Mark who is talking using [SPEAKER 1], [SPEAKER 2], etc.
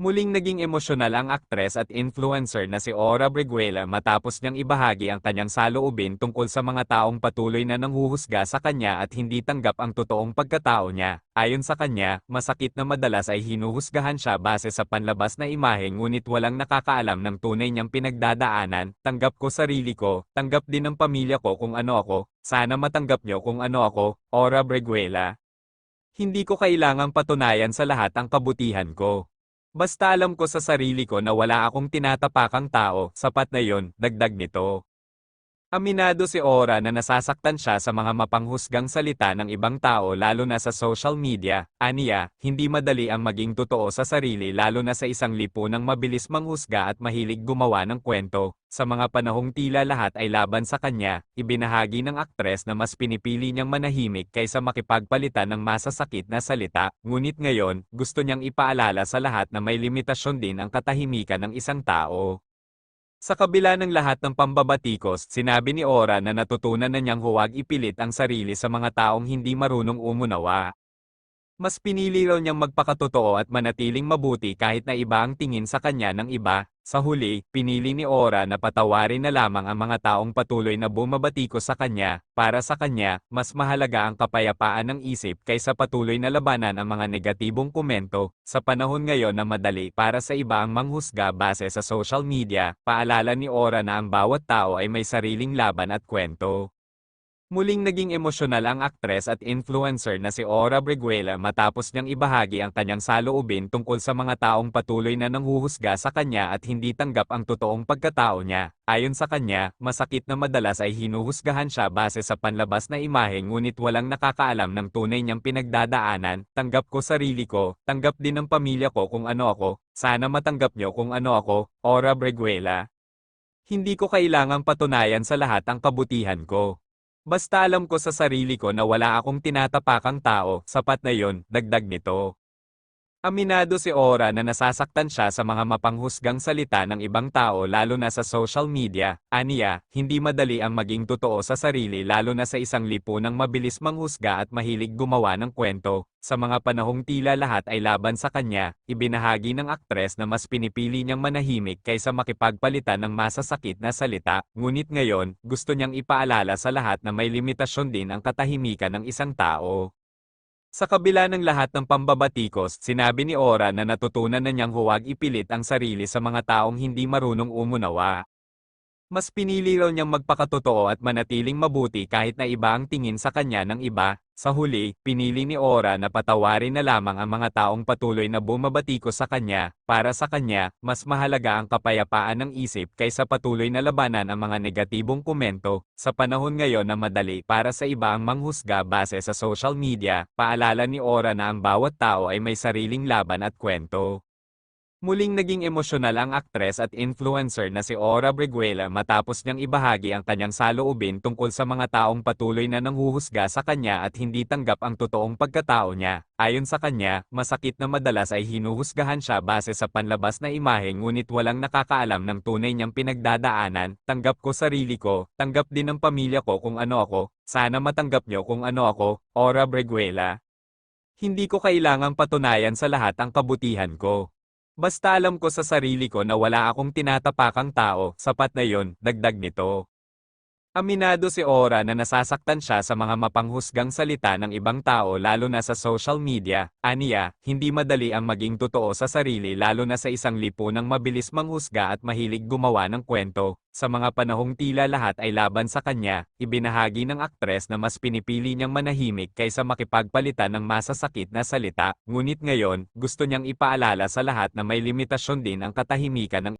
[SPEAKER 1] Muling naging emosyonal ang aktres at influencer na si Ora Briguela matapos niyang ibahagi ang kanyang saloobin tungkol sa mga taong patuloy na nanghuhusga sa kanya at hindi tanggap ang totoong pagkatao niya. Ayon sa kanya, masakit na madalas ay hinuhusgahan siya base sa panlabas na imahe ngunit walang nakakaalam ng tunay niyang pinagdadaanan. Tanggap ko sarili ko, tanggap din ng pamilya ko kung ano ako, sana matanggap niyo kung ano ako, Ora Briguela. Hindi ko kailangang patunayan sa lahat ang kabutihan ko. Basta alam ko sa sarili ko na wala akong tinatapakang tao, sapat na yon, dagdag nito. Aminado si Ora na nasasaktan siya sa mga mapanghusgang salita ng ibang tao lalo na sa social media. Aniya, hindi madali ang maging totoo sa sarili lalo na sa isang lipunang mabilis manghusga at mahilig gumawa ng kwento. Sa mga panahong tila lahat ay laban sa kanya, ibinahagi ng aktres na mas pinipili niyang manahimik kaysa makipagpalitan ng masasakit na salita. Ngunit ngayon, gusto niyang ipaalala sa lahat na may limitasyon din ang katahimikan ng isang tao. Sa kabila ng lahat ng pambabatikos, sinabi ni Ora na natutunan na niyang huwag ipilit ang sarili sa mga taong hindi marunong umunawa. Mas pinili raw niyang magpakatotoo at manatiling mabuti kahit na iba ang tingin sa kanya ng iba. Sa huli, pinili ni Ora na patawarin na lamang ang mga taong patuloy na bumabatiko sa kanya. Para sa kanya, mas mahalaga ang kapayapaan ng isip kaysa patuloy na labanan ang mga negatibong komento. Sa panahon ngayon na madali para sa iba ang manghusga base sa social media, paalala ni Ora na ang bawat tao ay may sariling laban at kwento. Muling naging emosyonal ang aktres at influencer na si Ora Briguela matapos niyang ibahagi ang kanyang saloobin tungkol sa mga taong patuloy na nanghuhusga sa kanya at hindi tanggap ang totoong pagkatao niya. Ayon sa kanya, masakit na madalas ay hinuhusgahan siya base sa panlabas na imahe ngunit walang nakakaalam ng tunay niyang pinagdadaanan. Tanggap ko sarili ko, tanggap din ng pamilya ko kung ano ako, sana matanggap niyo kung ano ako, Ora Briguela. Hindi ko kailangang patunayan sa lahat ang kabutihan ko. Basta alam ko sa sarili ko na wala akong tinatapakang tao, sapat na yon, dagdag nito. Aminado si Ora na nasasaktan siya sa mga mapanghusgang salita ng ibang tao lalo na sa social media. Aniya, hindi madali ang maging totoo sa sarili lalo na sa isang lipunang mabilis manghusga at mahilig gumawa ng kwento. Sa mga panahong tila lahat ay laban sa kanya, ibinahagi ng aktres na mas pinipili niyang manahimik kaysa makipagpalitan ng masasakit na salita. Ngunit ngayon, gusto niyang ipaalala sa lahat na may limitasyon din ang katahimikan ng isang tao. Sa kabila ng lahat ng pambabatikos, sinabi ni Ora na natutunan na niyang huwag ipilit ang sarili sa mga taong hindi marunong umunawa. Mas pinili raw niyang magpakatotoo at manatiling mabuti kahit na iba ang tingin sa kanya ng iba. Sa huli, pinili ni Ora na patawarin na lamang ang mga taong patuloy na bumabatiko sa kanya. Para sa kanya, mas mahalaga ang kapayapaan ng isip kaysa patuloy na labanan ang mga negatibong komento. Sa panahon ngayon na madali para sa iba ang manghusga base sa social media, paalala ni Ora na ang bawat tao ay may sariling laban at kwento. Muling naging emosyonal ang aktres at influencer na si Ora Briguela matapos niyang ibahagi ang kanyang saloobin tungkol sa mga taong patuloy na nanghuhusga sa kanya at hindi tanggap ang totoong pagkatao niya. Ayon sa kanya, masakit na madalas ay hinuhusgahan siya base sa panlabas na imahe ngunit walang nakakaalam ng tunay niyang pinagdadaanan. Tanggap ko sarili ko, tanggap din ng pamilya ko kung ano ako, sana matanggap niyo kung ano ako, Ora Briguela. Hindi ko kailangang patunayan sa lahat ang kabutihan ko. Basta alam ko sa sarili ko na wala akong tinatapakang tao, sapat na yon, dagdag nito. Aminado si Ora na nasasaktan siya sa mga mapanghusgang salita ng ibang tao lalo na sa social media. Aniya, hindi madali ang maging totoo sa sarili lalo na sa isang lipunang mabilis manghusga at mahilig gumawa ng kwento. Sa mga panahong tila lahat ay laban sa kanya, ibinahagi ng aktres na mas pinipili niyang manahimik kaysa makipagpalitan ng masasakit na salita. Ngunit ngayon, gusto niyang ipaalala sa lahat na may limitasyon din ang katahimikan ng